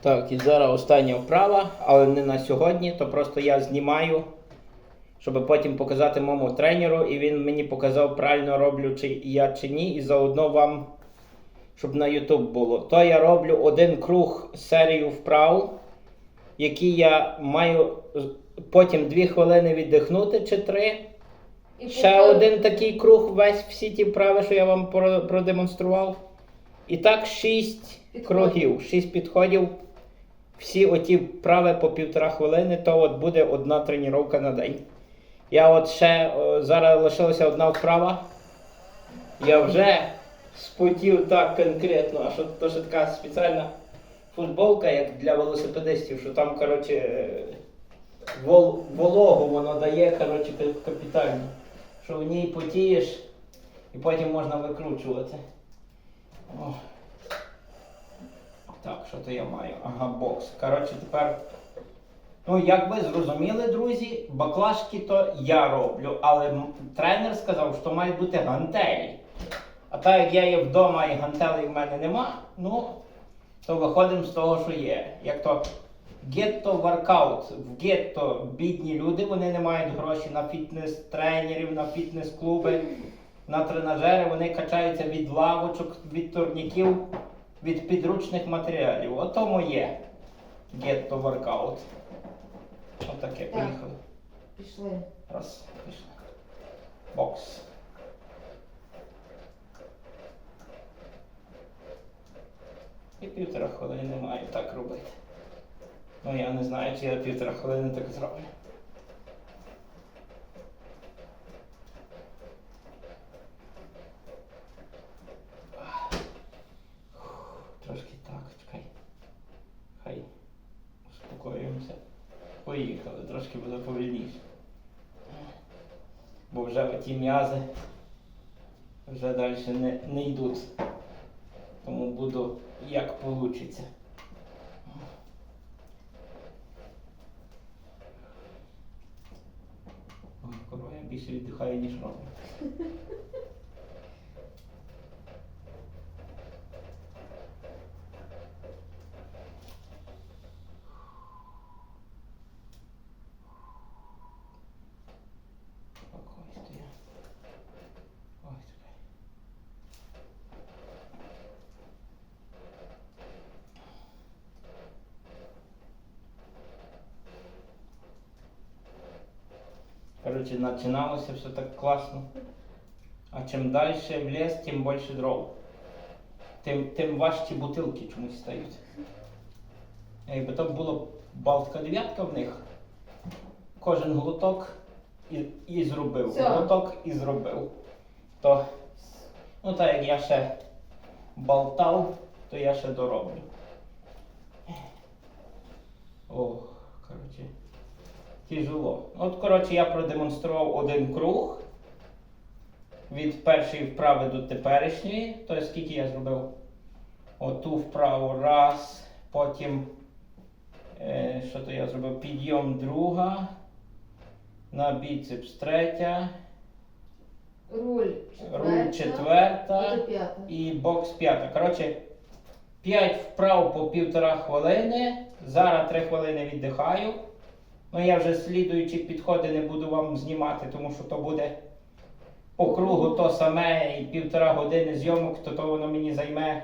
Так, і зараз остання вправа, але не на сьогодні, то просто я знімаю, щоб потім показати моєму тренеру, і він мені показав, правильно роблю чи я чи ні, і заодно вам, щоб на YouTube було. То я роблю один круг серію вправ, які я маю потім 2 хвилини віддихнути чи 3. І Ще потім- один такий круг, весь всі ті вправи, що я вам продемонстрував. І так шість Підходів. кругів, шість підходів. Всі оті вправи по півтора хвилини, то от буде одна тренування на день. Я от ще о, зараз лишилася одна вправа. Я вже спотів так конкретно, а що то ще така спеціальна футболка, як для велосипедистів, що там, коротше, е, вол, вологу воно дає, коротше, капітально. Що в ній потієш і потім можна викручувати. О. Так, що то я маю? Ага, бокс. Коротше, тепер. Ну, як ви зрозуміли, друзі, баклажки то я роблю, але тренер сказав, що мають бути гантелі. А так як я є вдома і гантелей в мене нема, ну, то виходимо з того, що є. Як то гетто воркаут. В гетто бідні люди, вони не мають грошей на фітнес-тренерів, на фітнес-клуби, на тренажери, вони качаються від лавочок, від турніків, від підручних матеріалів. Ото моє гетто воркаут. Отаке, Так. поїхали. Пішли. Раз, пішли. Бокс. І півтора хвилини маю так робити. Ну я не знаю, чи я півтора хвилини так зроблю. Трошки так, чекай. Хай успокоїмося. Поїхали, трошки буде повільніше. Бо вже ті м'язи вже далі не, не йдуть. Тому буду як. Ой, корова, більше віддихаю, ніж роблю. Короче, починалося все так класно. А чим далі в ліс, тим більше дров. Тим, тим важчі бутилки чомусь стають. Якби то було Балтика дев'ятка в них, кожен глоток і, і зробив. Все. Глоток і зробив. То, ну так як я ще болтав, то я ще дороблю. Ох, коротше. Тяжело. От, коротше, я продемонстрував один круг від першої вправи до теперішньої. Тобто скільки я зробив? Оту вправу раз, потім, е, що то я зробив? Підйом друга, на біцепс третя, Руль руль четверта. четверта І і бокс п'ята. Коротше, 5 вправ по півтора хвилини. Зараз 3 хвилини віддихаю. Ну я вже слідуючі підходи не буду вам знімати, тому що то буде по кругу то саме і півтора години зйомок, то, то воно мені займе.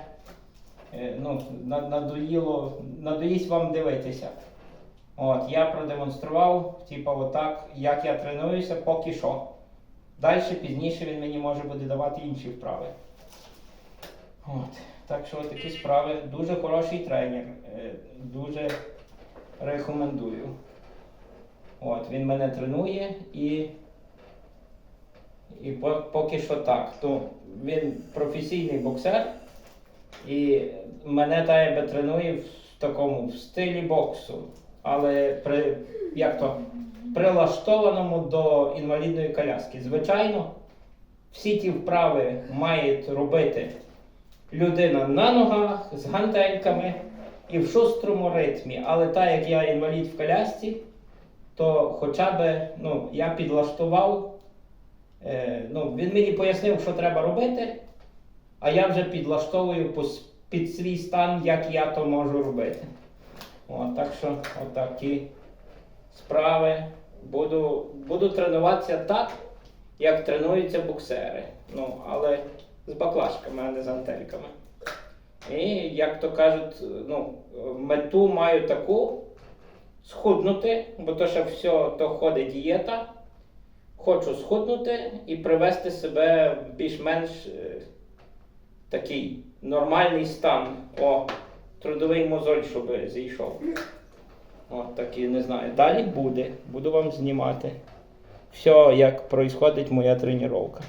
е, Ну, надоїло, надоїсть вам дивитися. От, я продемонстрував, типу, отак, як я тренуюся, поки що. Далі пізніше він мені може буде давати інші вправи. От. Так що такі справи. Дуже хороший тренер. е, Дуже рекомендую. От, він мене тренує і, і поки що так. То він професійний боксер і мене та тренує в такому в стилі боксу, але при, як то, прилаштованому до інвалідної коляски. Звичайно, всі ті вправи має робити людина на ногах з гантельками і в шустрому ритмі. Але так як я інвалід в колясці, то хоча б ну, я підлаштував, е, ну, він мені пояснив, що треба робити, а я вже підлаштовую під свій стан, як я то можу робити. От, так що отакі справи. Буду, буду тренуватися так, як тренуються боксери. Ну, але з баклажками, а не з антельками. І, як то кажуть, ну, мету маю таку схуднути, бо то ще все то ходить дієта. Хочу схуднути і привести себе в більш-менш е, такий нормальний стан. О, трудовий мозоль, щоб зійшов. От такий, не знаю. Далі буде. Буду вам знімати. Все, як проїсходить моя тренування.